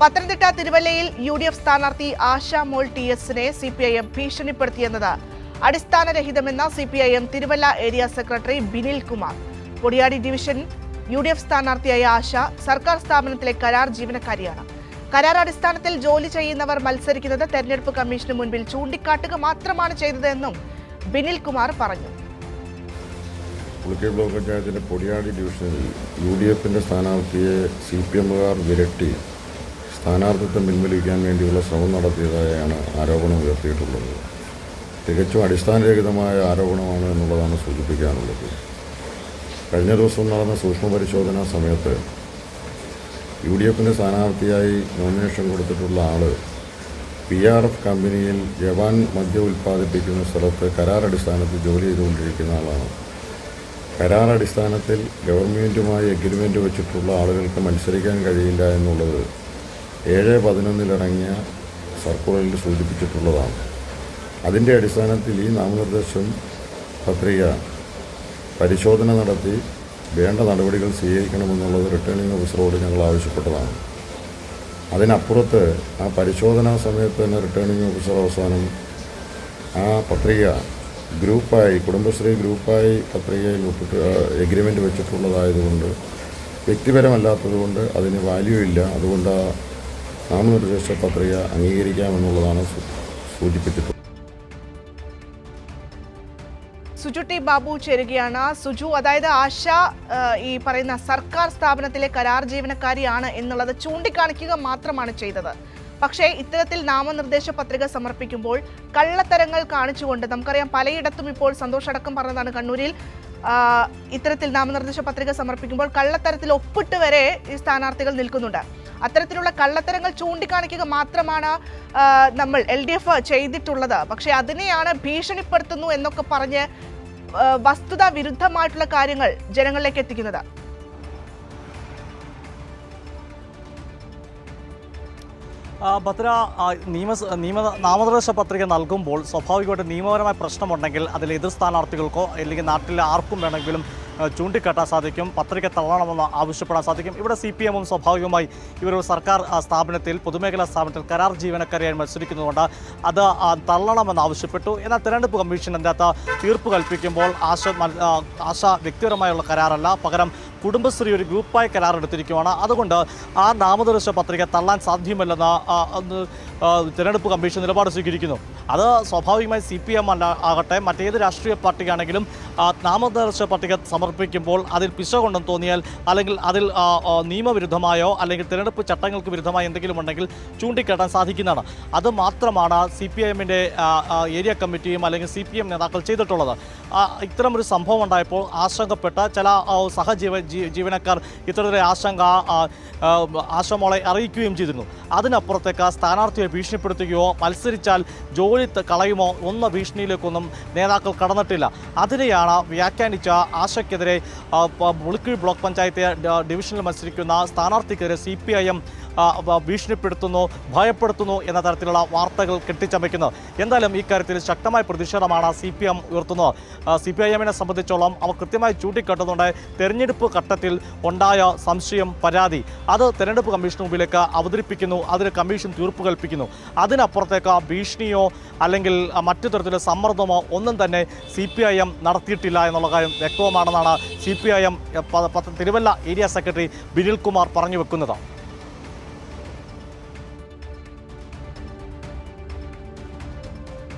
പത്തനംതിട്ട തിരുവല്ലയിൽ U D F സ്ഥാനാർത്ഥി Asha Mol T എസിനെ സി പി ഐ എം ഭീഷണിപ്പെടുത്തിയെന്നത്. അടിസ്ഥാനരഹിതമെന്ന C P I M Thiruvalla area secretary Binil Kumar. Podiyadi division U D F സ്ഥാനാർത്ഥിയായ Asha സർക്കാർ സ്ഥാപനത്തിലെ കരാർ ജീവനക്കാരിയാണ്. കരാർ അടിസ്ഥാനത്തിൽ ജോലി ചെയ്യുന്നവർ മത്സരിക്കുന്നത് തെരഞ്ഞെടുപ്പ് കമ്മീഷന് മുൻപിൽ ചൂണ്ടിക്കാട്ടുക മാത്രമാണ് ചെയ്തതെന്നും ബിനിൽ കുമാർ പറഞ്ഞു. പുളിക്കൽ ബ്ലോക്ക് പഞ്ചായത്തിന്റെ പൊടിയാടി ഡിവിഷനിൽ യു ഡി എഫിന്റെ സ്ഥാനാർത്ഥിയെ സി പി എമ്മുകാർ വിരട്ടി. സ്ഥാനാർത്ഥിത്വം പിൻവലിക്കാൻ വേണ്ടിയുള്ള ശ്രമം നടത്തിയതായാണ് ആരോപണം ഉയർത്തിയിട്ടുള്ളത്. തികച്ചും അടിസ്ഥാനരഹിതമായ ആരോപണമാണ് എന്നുള്ളതാണ് സൂചിപ്പിക്കാനുള്ളത്. കഴിഞ്ഞ ദിവസം നടന്ന സൂക്ഷ്മ പരിശോധനാ സമയത്ത് യു ഡി എഫിന്റെ സ്ഥാനാർത്ഥിയായി നോമിനേഷൻ കൊടുത്തിട്ടുള്ള ആൾ പി ആർ എഫ് കമ്പനിയിൽ ജവാൻ മദ്യം ഉൽപ്പാദിപ്പിക്കുന്ന സ്ഥലത്ത് കരാർ അടിസ്ഥാനത്തിൽ ജോലി ചെയ്തുകൊണ്ടിരിക്കുന്ന ആളാണ്. കരാർ അടിസ്ഥാനത്തിൽ ഗവൺമെന്റുമായി എഗ്രിമെന്റ് വെച്ചിട്ടുള്ള ആളുകൾക്ക് മത്സരിക്കാൻ കഴിയില്ല എന്നുള്ളത് ഏഴ് പതിനൊന്നിലടങ്ങിയ സർക്കുലറിൽ സൂചിപ്പിച്ചിട്ടുള്ളതാണ്. അതിന്റെ അടിസ്ഥാനത്തിൽ ഈ നാമനിർദ്ദേശം പത്രിക പരിശോധന നടത്തി വേണ്ട നടപടികൾ സ്വീകരിക്കണമെന്നുള്ളത് റിട്ടേണിംഗ് ഓഫീസറോട് ഞങ്ങൾ ആവശ്യപ്പെട്ടതാണ്. അതിനപ്പുറത്ത് ആ പരിശോധനാ സമയത്ത് തന്നെ റിട്ടേണിംഗ് ഓഫീസർ അവസാനം ആ പത്രിക ഗ്രൂപ്പായി കുടുംബശ്രീ ഗ്രൂപ്പായി പത്രികയിൽ ഒപ്പിട്ട് എഗ്രിമെന്റ് വെച്ചിട്ടുള്ളതായതുകൊണ്ട് വ്യക്തിപരമല്ലാത്തതുകൊണ്ട് അതിന് വാല്യൂ ഇല്ല. അതുകൊണ്ട് ആ നാമനിർദ്ദേശ പത്രിക അംഗീകരിക്കാമെന്നുള്ളതാണ് സൂചിപ്പിച്ചിട്ടുള്ളത്. സുജു ബാബു ചേരുകയാണ്. സുജു അതായത് ആശ ഈ പറയുന്ന സർക്കാർ സ്ഥാപനത്തിലെ കരാർ ജീവനക്കാരിയാണ് എന്നുള്ളത് ചൂണ്ടിക്കാണിക്കുക മാത്രമാണ് ചെയ്തത്. പക്ഷേ ഇത്തരത്തിൽ നാമനിർദ്ദേശ പത്രിക സമർപ്പിക്കുമ്പോൾ കള്ളത്തരങ്ങൾ കാണിച്ചുകൊണ്ട് നമുക്കറിയാം പലയിടത്തും ഇപ്പോൾ സന്തോഷടക്കം പറഞ്ഞതാണ് കണ്ണൂരിൽ. ഇത്തരത്തിൽ നാമനിർദ്ദേശ പത്രിക സമർപ്പിക്കുമ്പോൾ കള്ളത്തരത്തിൽ ഒപ്പിട്ട് വരെ ഈ സ്ഥാനാർത്ഥികൾ നിൽക്കുന്നുണ്ട്. അത്തരത്തിലുള്ള കള്ളത്തരങ്ങൾ ചൂണ്ടിക്കാണിക്കുക മാത്രമാണ് നമ്മൾ എൽ ഡി എഫ് ചെയ്തിട്ടുള്ളത്. പക്ഷേ അതിനെയാണ് ഭീഷണിപ്പെടുത്തുന്നു എന്നൊക്കെ പറഞ്ഞ് വസ്തുതാ വിരുദ്ധമായിട്ടുള്ള കാര്യങ്ങൾ ജനങ്ങളിലേക്ക് എത്തിക്കുന്നത്. ഭദ്ര നിയമ നിയമ നാമനിർദ്ദേശ പത്രിക നൽകുമ്പോൾ സ്വാഭാവികമായിട്ട് നിയമപരമായ പ്രശ്നമുണ്ടെങ്കിൽ അതിൽ എതിർ സ്ഥാനാർത്ഥികൾക്കോ അല്ലെങ്കിൽ നാട്ടിലെ ആർക്കും വേണമെങ്കിലും ചൂണ്ടിക്കാട്ടാൻ സാധിക്കും പത്രിക തള്ളണമെന്ന് ആവശ്യപ്പെടാൻ സാധിക്കും. ഇവിടെ സി പി എമ്മും സ്വാഭാവികമായി ഇവരൊരു സർക്കാർ സ്ഥാപനത്തിൽ പൊതുമേഖലാ സ്ഥാപനത്തിൽ കരാർ ജീവനക്കാരെയായി മത്സരിക്കുന്നതുകൊണ്ട് അത് തള്ളണമെന്ന് ആവശ്യപ്പെട്ടു. എന്നാൽ തെരഞ്ഞെടുപ്പ് കമ്മീഷൻ അതിനകത്ത് തീർപ്പ് കൽപ്പിക്കുമ്പോൾ ആശ ആശ വ്യക്തിപരമായുള്ള കരാറല്ല. പകരം കുടുംബശ്രീ ഒരു ഗ്രൂപ്പായി കരാറെടുത്തിരിക്കുകയാണ് അതുകൊണ്ട് ആ നാമനിർദ്ദേശ പത്രിക തള്ളാൻ സാധ്യമല്ലെന്ന് തിരഞ്ഞെടുപ്പ് കമ്മീഷൻ നിലപാട് സ്വീകരിക്കുന്നു. അത് സ്വാഭാവികമായി സി പി എം അല്ല ആകട്ടെ മറ്റേത് രാഷ്ട്രീയ പാർട്ടിക്കാണെങ്കിലും നാമനിർദ്ദേശ പട്ടിക സമർപ്പിക്കുമ്പോൾ അതിൽ പിശകുണ്ടെന്ന് തോന്നിയാൽ അല്ലെങ്കിൽ അതിൽ നിയമവിരുദ്ധമായോ അല്ലെങ്കിൽ തിരഞ്ഞെടുപ്പ് ചട്ടങ്ങൾക്ക് വിരുദ്ധമായോ എന്തെങ്കിലും ഉണ്ടെങ്കിൽ ചൂണ്ടിക്കാട്ടാൻ സാധിക്കുന്നതാണ്. അത് മാത്രമാണ് സി പി എമ്മിന്റെ ഏരിയ കമ്മിറ്റിയും അല്ലെങ്കിൽ സി പി എം നേതാക്കൾ ചെയ്തിട്ടുള്ളത്. ഇത്തരമൊരു സംഭവം ഉണ്ടായപ്പോൾ ആശങ്കപ്പെട്ട ചില സഹജീവ ജീവനക്കാർ ഇത്തരത്തിലെ ആശങ്ക ആശമോളെ അറിയിക്കുകയും ചെയ്തിരുന്നു. അതിനപ്പുറത്തേക്ക് സ്ഥാനാർത്ഥിയെ ഭീഷണിപ്പെടുത്തുകയോ മത്സരിച്ചാൽ ജോലി കളയുമോ ഒന്ന ഭീഷണിയിലേക്കൊന്നും നേതാക്കൾ കടന്നിട്ടില്ല. അതിനെയാണ് വ്യാഖ്യാനിച്ച ആശയ്ക്കെതിരെ ആ, മുളിക്കുഴി ബ്ലോക്ക് പഞ്ചായത്ത് ഡിവിഷനിൽ മത്സരിക്കുന്ന സ്ഥാനാർത്ഥിക്കെതിരെ സി പി ഐ എം ഭീഷണിപ്പെടുത്തുന്നു ഭയപ്പെടുത്തുന്നു എന്ന തരത്തിലുള്ള വാർത്തകൾ കെട്ടിച്ചമയ്ക്കുന്നു. എന്തായാലും ഇക്കാര്യത്തിൽ ശക്തമായ പ്രതിഷേധമാണ് സി പി എം ഉയർത്തുന്നത്. സി പി ഐ എമ്മിനെ സംബന്ധിച്ചോളം അവർ കൃത്യമായി ചൂണ്ടിക്കാട്ടുന്നുണ്ട്. തെരഞ്ഞെടുപ്പ് ഘട്ടത്തിൽ ഉണ്ടായ സംശയം പരാതി. അത് തെരഞ്ഞെടുപ്പ് കമ്മീഷന് മുമ്പിലേക്ക് അവതരിപ്പിക്കുന്നു. അതിന് കമ്മീഷൻ തീർപ്പ് കൽപ്പിക്കുന്നു. അതിനപ്പുറത്തേക്ക് ഭീഷണിയോ അല്ലെങ്കിൽ മറ്റു തരത്തിലുള്ള സമ്മർദ്ദമോ ഒന്നും തന്നെ സി പി ഐ എം നടത്തിയിട്ടില്ല എന്നുള്ള കാര്യം വ്യക്തവുമാണെന്നാണ് C P I M Thiruvalla area secretary Binil Kumar പറഞ്ഞു വെക്കുന്നത്.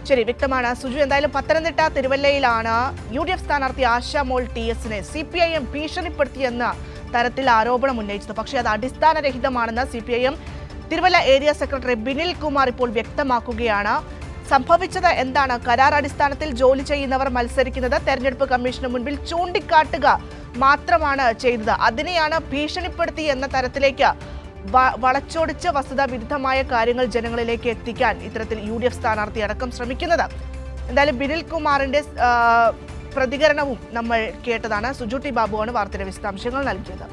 ശരി വ്യക്തമാണ്. സുജു എന്തായാലും പത്തനംതിട്ട തിരുവല്ലയിലാണ് യു ഡി എഫ് സ്ഥാനാർത്ഥി ആശാമോൾ ടി എസിനെ സി പി ഐ എം ഭീഷണിപ്പെടുത്തിയെന്ന തരത്തിൽ ആരോപണം ഉന്നയിച്ചത്. പക്ഷേ അത് അടിസ്ഥാനരഹിതമാണെന്ന് C P I M Thiruvalla area secretary Binil Kumar ഇപ്പോൾ വ്യക്തമാക്കുകയാണ്. സംഭവിച്ചത് എന്താണ്? കരാർ അടിസ്ഥാനത്തിൽ ജോലി ചെയ്യുന്നവർ മത്സരിക്കുന്നത് തെരഞ്ഞെടുപ്പ് കമ്മീഷന് മുൻപിൽ ചൂണ്ടിക്കാട്ടുക മാത്രമാണ് ചെയ്തത്. അതിനെയാണ് ഭീഷണിപ്പെടുത്തി എന്ന തരത്തിലേക്ക് വളച്ചൊടിച്ച് വസ്തുതാ വിരുദ്ധമായ കാര്യങ്ങൾ ജനങ്ങളിലേക്ക് എത്തിക്കാൻ ഇത്തരത്തിൽ യു ഡി എഫ് സ്ഥാനാർത്ഥി അടക്കം ശ്രമിക്കുന്നത്. എന്തായാലും ബിനിൽ കുമാറിന്റെ പ്രതികരണവും നമ്മൾ കേട്ടതാണ്. സുജുട്ടി ബാബുവാണ് വാർത്തയുടെ വിശദാംശങ്ങൾ നൽകിയത്.